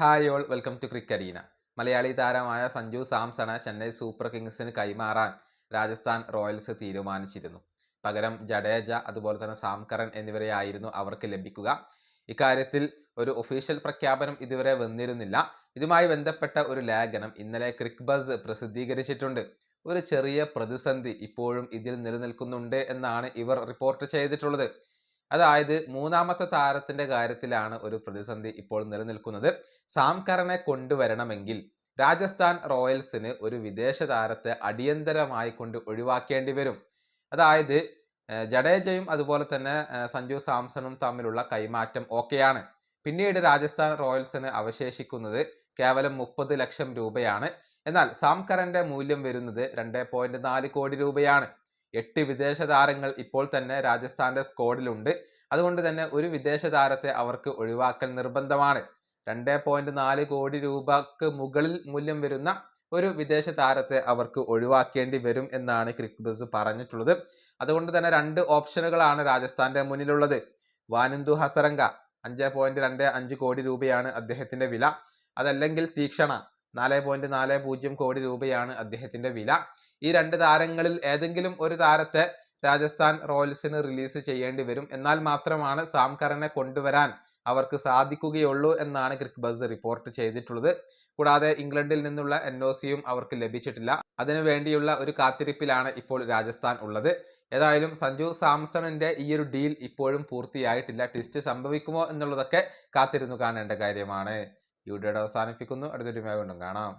Hi all welcome to Crickarena Malayali താരമായ സഞ്ജു സാംസണ Chennai super കിങ്സിന് കൈമാറാൻ രാജസ്ഥാൻ റോയൽസ് തീരുമാനിച്ചിരുന്നു. പകരം ജഡേജ അതുപോലെ തന്നെ സാംകറൻ എന്നിവരെയായിരുന്നു അവർക്ക് ലഭിക്കുക. ഇക്കാര്യത്തിൽ ഒരു ഒഫീഷ്യൽ പ്രഖ്യാപനം ഇതുവരെ വന്നിരുന്നില്ല. ഇതുമായി ബന്ധപ്പെട്ട ഒരു ലേഖനം ഇന്നലെ ക്രിക്ക് ബസ് പ്രസിദ്ധീകരിച്ചിട്ടുണ്ട്. ഒരു ചെറിയ പ്രതിസന്ധി ഇപ്പോഴും ഇതിൽ നിലനിൽക്കുന്നുണ്ട് എന്നാണ് ഇവർ റിപ്പോർട്ട് ചെയ്തിട്ടുള്ളത്. അതായത് മൂന്നാമത്തെ താരത്തിന്റെ കാര്യത്തിലാണ് ഒരു പ്രതിസന്ധി ഇപ്പോൾ നിലനിൽക്കുന്നത്. സാംകറിനെ കൊണ്ടുവരണമെങ്കിൽ രാജസ്ഥാൻ റോയൽസിന് ഒരു വിദേശ താരത്തെ അടിയന്തരമായി കൊണ്ട് ഒഴിവാക്കേണ്ടി വരും. അതായത് ജഡേജയും അതുപോലെ തന്നെ സഞ്ജു സാംസണും തമ്മിലുള്ള കൈമാറ്റം ഓക്കെയാണ്. പിന്നീട് രാജസ്ഥാൻ റോയൽസിന് അവശേഷിക്കുന്നത് കേവലം മുപ്പത് ലക്ഷം രൂപയാണ്. എന്നാൽ സാംകറിന്റെ മൂല്യം വരുന്നത് രണ്ട് പോയിന്റ് നാല് കോടി രൂപയാണ്. എട്ട് വിദേശ താരങ്ങൾ ഇപ്പോൾ തന്നെ രാജസ്ഥാന്റെ സ്കോഡിലുണ്ട്. അതുകൊണ്ട് തന്നെ ഒരു വിദേശ താരത്തെ അവർക്ക് ഒഴിവാക്കൽ നിർബന്ധമാണ്. രണ്ട് പോയിന്റ് നാല് കോടി രൂപക്ക് മുകളിൽ മൂല്യം വരുന്ന ഒരു വിദേശ താരത്തെ അവർക്ക് ഒഴിവാക്കേണ്ടി വരും എന്നാണ് ക്രിക്ബസ് ബസ് പറഞ്ഞിട്ടുള്ളത്. അതുകൊണ്ട് തന്നെ രണ്ട് ഓപ്ഷനുകളാണ് രാജസ്ഥാന്റെ മുന്നിലുള്ളത്. വാനിന്ദു ഹസരംഗ അഞ്ച് പോയിന്റ് അഞ്ച് കോടി രൂപയാണ് അദ്ദേഹത്തിന്റെ വില. അതല്ലെങ്കിൽ തീക്ഷണ നാല് പോയിന്റ് നാല് പൂജ്യം കോടി രൂപയാണ് അദ്ദേഹത്തിന്റെ വില. ഈ രണ്ട് താരങ്ങളിൽ ഏതെങ്കിലും ഒരു താരത്തെ രാജസ്ഥാൻ റോയൽസിന് റിലീസ് ചെയ്യേണ്ടി വരും. എന്നാൽ മാത്രമാണ് സാംകറിനെ കൊണ്ടുവരാൻ അവർക്ക് സാധിക്കുകയുള്ളൂ എന്നാണ് ക്രിക്ക് ബസ് റിപ്പോർട്ട് ചെയ്തിട്ടുള്ളത്. കൂടാതെ ഇംഗ്ലണ്ടിൽ നിന്നുള്ള എൻ ഒ സിയും അവർക്ക് ലഭിച്ചിട്ടില്ല. അതിനു വേണ്ടിയുള്ള ഒരു കാത്തിരിപ്പിലാണ് ഇപ്പോൾ രാജസ്ഥാൻ ഉള്ളത്. ഏതായാലും സഞ്ജു സാംസണിന്റെ ഈ ഒരു ഡീൽ ഇപ്പോഴും പൂർത്തിയായിട്ടില്ല. ട്വിസ്റ്റ് സംഭവിക്കുമോ എന്നുള്ളതൊക്കെ കാത്തിരുന്നു കാണേണ്ട കാര്യമാണ്. ഈ വീഡിയോയുടെ അവസാനിപ്പിക്കുന്നു. അടുത്തൊരു മേഘം കാണാം.